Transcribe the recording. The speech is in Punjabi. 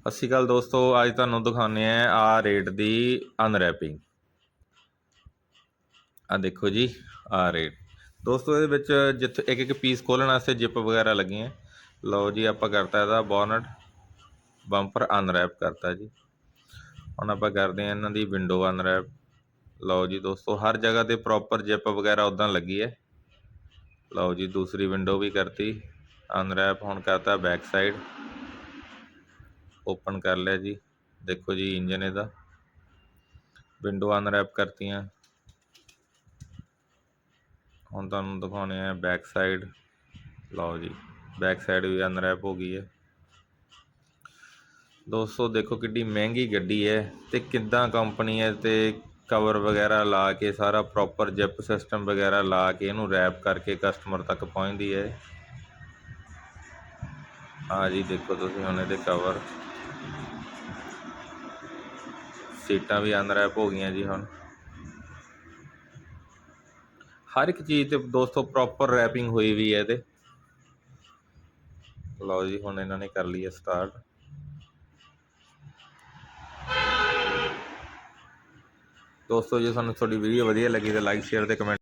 ਸਤਿ ਸ਼੍ਰੀ ਅਕਾਲ ਦੋਸਤੋ ਅੱਜ ਤੁਹਾਨੂੰ ਦਿਖਾਉਂਦੇ ਆ ਆ ਰੇਟ ਦੀ ਅਨਰੈਪਿੰਗ। ਆ ਦੇਖੋ ਜੀ ਆ ਰੇਟ। ਦੋਸਤੋ ਇਹਦੇ ਵਿੱਚ ਜਿੱਥੇ ਇੱਕ ਇੱਕ ਪੀਸ ਖੋਲਣ ਵਾਸਤੇ ਜਿਪ ਵਗੈਰਾ ਲੱਗੀਆਂ। ਲਓ ਜੀ, ਆਪਾਂ ਕਰਤਾ ਇਹਦਾ ਬੋਨਟ, ਬੰਪਰ ਅਨਰੈਪ ਕਰਤਾ ਜੀ। ਹੁਣ ਆਪਾਂ ਕਰਦੇ ਆ ਇਹਨਾਂ ਦੀ ਵਿੰਡੋ ਅਨਰੈਪ। ਲਓ ਜੀ ਦੋਸਤੋ, ਹਰ ਜਗ੍ਹਾ ਤੇ ਪ੍ਰੋਪਰ ਜਿਪ ਵਗੈਰਾ ਉਦਾਂ ਲੱਗੀ ਹੈ। ਲਓ ਜੀ, ਦੂਸਰੀ ਵਿੰਡੋ ਵੀ ਕਰਤੀ। ਅਨਰੈਪ ਹੁਣ ਕਰਤਾ ਬੈਕ ਸਾਈਡ। ਓਪਨ ਕਰ ਲਿਆ ਜੀ। ਦੇਖੋ ਜੀ ਇੰਜਨ ਇਹਦਾ। ਵਿੰਡੋ ਅਨਰੈਪ ਕਰਤੀਆਂ। ਹੁਣ ਤੁਹਾਨੂੰ ਦਿਖਾਉਣੇ ਆ ਬੈਕ ਸਾਈਡ। ਲਓ ਜੀ, ਬੈਕ ਸਾਈਡ ਵੀ ਅਨਰੈਪ ਹੋ ਗਈ ਹੈ। ਦੋਸਤੋ, ਦੇਖੋ ਕਿੱਡੀ ਮਹਿੰਗੀ ਗੱਡੀ ਹੈ ਤੇ ਕਿੱਦਾਂ ਕੰਪਨੀ ਹੈ ਤੇ ਕਵਰ ਵਗੈਰਾ ਲਾ ਕੇ, ਸਾਰਾ ਪ੍ਰੋਪਰ ਜਿਪ ਸਿਸਟਮ ਵਗੈਰਾ ਲਾ ਕੇ ਇਹਨੂੰ ਰੈਪ ਕਰਕੇ ਕਸਟਮਰ ਤੱਕ ਪਹੁੰਚਦੀ ਹੈ। ਆ ਜੀ, ਦੇਖੋ ਤੁਸੀਂ ਹੁਣ ਇਹਦੇ ਕਵਰ ਸੀਟਾਂ ਵੀ ਅਨਰੈਪ ਹੋ ਗਈਆਂ ਜੀ ਹੁਣ। ਹਰ ਇੱਕ ਚੀਜ਼ ਤੇ ਦੋਸਤੋ ਪ੍ਰੋਪਰ ਰੈਪਿੰਗ ਹੋਈ ਵੀ ਹੈ ਇਹਦੇ। ਲਓ ਜੀ, ਹੁਣ ਇਹਨਾਂ ਨੇ ਕਰ ਲਈ ਹੈ ਸਟਾਰਟ ਦੋਸਤੋ, ਜੇ ਤੁਹਾਨੂੰ ਤੁਹਾਡੀ ਵੀਡੀਓ ਵਧੀਆ ਲੱਗੀ ਤਾਂ ਲਾਈਕ ਸ਼ੇਅਰ ਤੇ ਕਮੈਂਟ